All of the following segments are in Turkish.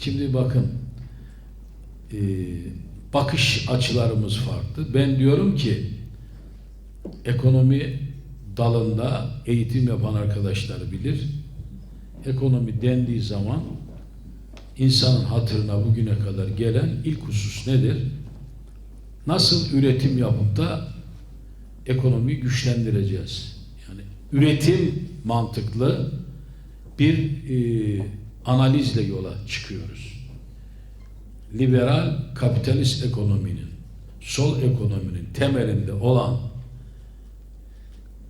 Şimdi bakın e, bakış açılarımız farklı. Ben diyorum ki ekonomi dalında eğitim yapan arkadaşlar bilir. Ekonomi dendiği zaman insanın hatırına bugüne kadar gelen ilk husus nedir? Nasıl üretim yapıp da ekonomiyi güçlendireceğiz? Yani üretim mantıklı bir e, analizle yola çıkıyoruz. Liberal kapitalist ekonominin, sol ekonominin temelinde olan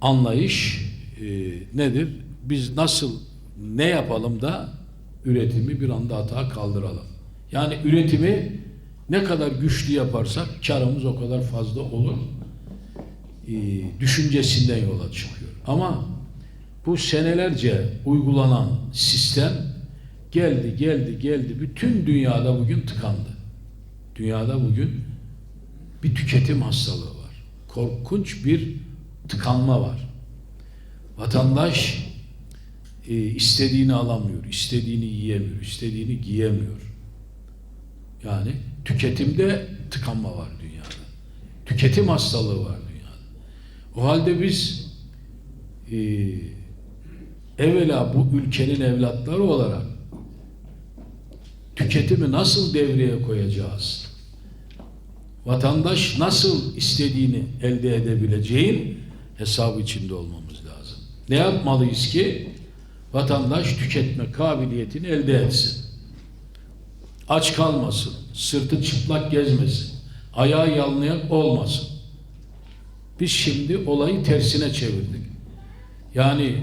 anlayış e, nedir? Biz nasıl ne yapalım da üretimi bir anda hata kaldıralım. Yani üretimi ne kadar güçlü yaparsak karımız o kadar fazla olur. E, düşüncesinden yola çıkıyor. Ama bu senelerce uygulanan sistem geldi, geldi, geldi. Bütün dünyada bugün tıkandı. Dünyada bugün bir tüketim hastalığı var. Korkunç bir tıkanma var. Vatandaş e, istediğini alamıyor, istediğini yiyemiyor, istediğini giyemiyor. Yani tüketimde tıkanma var dünyada. Tüketim hastalığı var dünyada. O halde biz e, evvela bu ülkenin evlatları olarak tüketimi nasıl devreye koyacağız? Vatandaş nasıl istediğini elde edebileceğin hesabı içinde olmamız lazım. Ne yapmalıyız ki vatandaş tüketme kabiliyetini elde etsin. Aç kalmasın, sırtı çıplak gezmesin, ayağı yalnayak olmasın. Biz şimdi olayı tersine çevirdik. Yani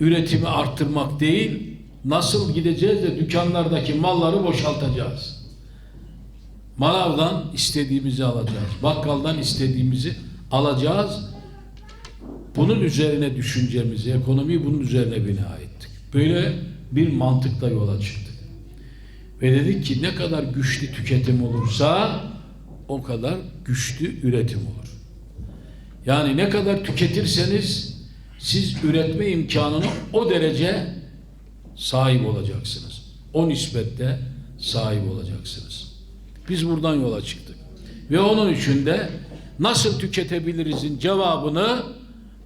üretimi arttırmak değil, nasıl gideceğiz de dükkanlardaki malları boşaltacağız. Manavdan istediğimizi alacağız. Bakkaldan istediğimizi alacağız. Bunun üzerine düşüncemizi, ekonomiyi bunun üzerine bina ettik. Böyle bir mantıkla yola çıktık. Ve dedik ki ne kadar güçlü tüketim olursa o kadar güçlü üretim olur. Yani ne kadar tüketirseniz siz üretme imkanına o derece sahip olacaksınız. O nispette sahip olacaksınız. Biz buradan yola çıktık. Ve onun için de nasıl tüketebilirizin cevabını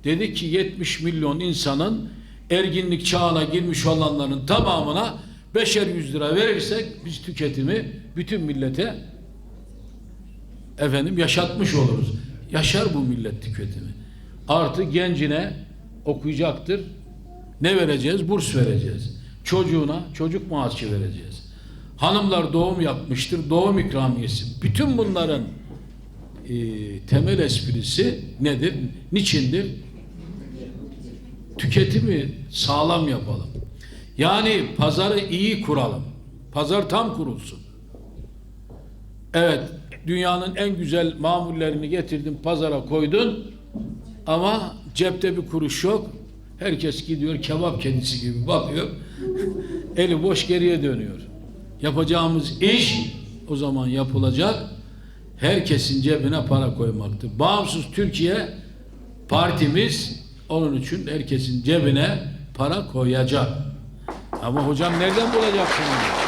dedik ki 70 milyon insanın erginlik çağına girmiş olanların tamamına beşer yüz lira verirsek biz tüketimi bütün millete efendim yaşatmış oluruz. Yaşar bu millet tüketimi. Artı gencine okuyacaktır. Ne vereceğiz? Burs vereceğiz. Çocuğuna çocuk maaşı vereceğiz. Hanımlar doğum yapmıştır. Doğum ikramiyesi. Bütün bunların e, temel esprisi nedir? Niçindir? Tüketimi sağlam yapalım. Yani pazarı iyi kuralım. Pazar tam kurulsun. Evet, dünyanın en güzel mamullerini getirdin, pazara koydun ama cepte bir kuruş yok. Herkes gidiyor kebap kedisi gibi bakıyor. Eli boş geriye dönüyor. Yapacağımız iş o zaman yapılacak. Herkesin cebine para koymaktır. Bağımsız Türkiye partimiz onun için herkesin cebine para koyacak. Ama hocam nereden bulacaksın onu?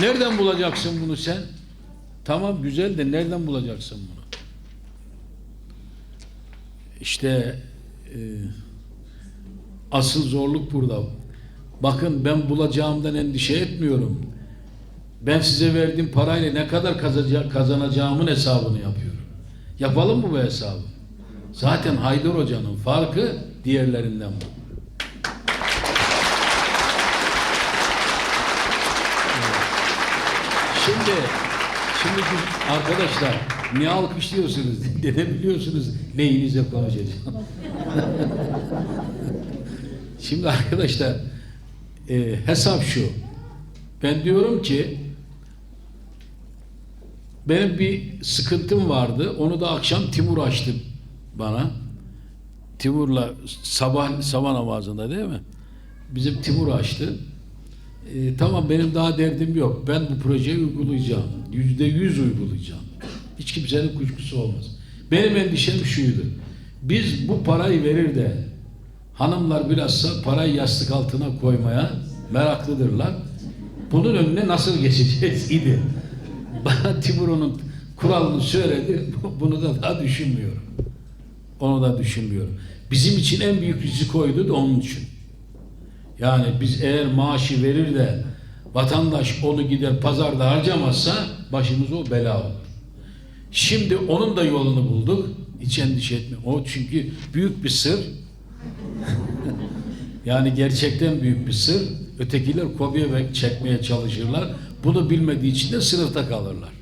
Nereden bulacaksın bunu sen? Tamam güzel de nereden bulacaksın bunu? İşte e, asıl zorluk burada. Bakın ben bulacağımdan endişe etmiyorum. Ben size verdiğim parayla ne kadar kazanacağımın hesabını yapıyorum. Yapalım mı bu hesabı? Zaten Haydar Hoca'nın farkı diğerlerinden bu. Şimdi şimdi arkadaşlar ne alkışlıyorsunuz? Dede biliyorsunuz lehinize konuşacağım. şimdi arkadaşlar e, hesap şu. Ben diyorum ki benim bir sıkıntım vardı. Onu da akşam Timur açtı bana. Timur'la sabah sabah namazında değil mi? Bizim Timur açtı. E, tamam benim daha derdim yok. Ben bu projeyi uygulayacağım. Yüzde yüz uygulayacağım. Hiç kimsenin kuşkusu olmaz. Benim endişem şuydu. Biz bu parayı verir de Hanımlar bilhassa parayı yastık altına koymaya meraklıdırlar. Bunun önüne nasıl geçeceğiz idi. Bana Timur'un kuralını söyledi. Bunu da daha düşünmüyorum. Onu da düşünmüyorum. Bizim için en büyük rizikoydu da onun için. Yani biz eğer maaşı verir de vatandaş onu gider pazarda harcamazsa başımız o bela olur. Şimdi onun da yolunu bulduk. Hiç endişe etme. O çünkü büyük bir sır. Yani gerçekten büyük bir sır. Ötekiler kopya çekmeye çalışırlar. Bunu bilmediği için de sınıfta kalırlar.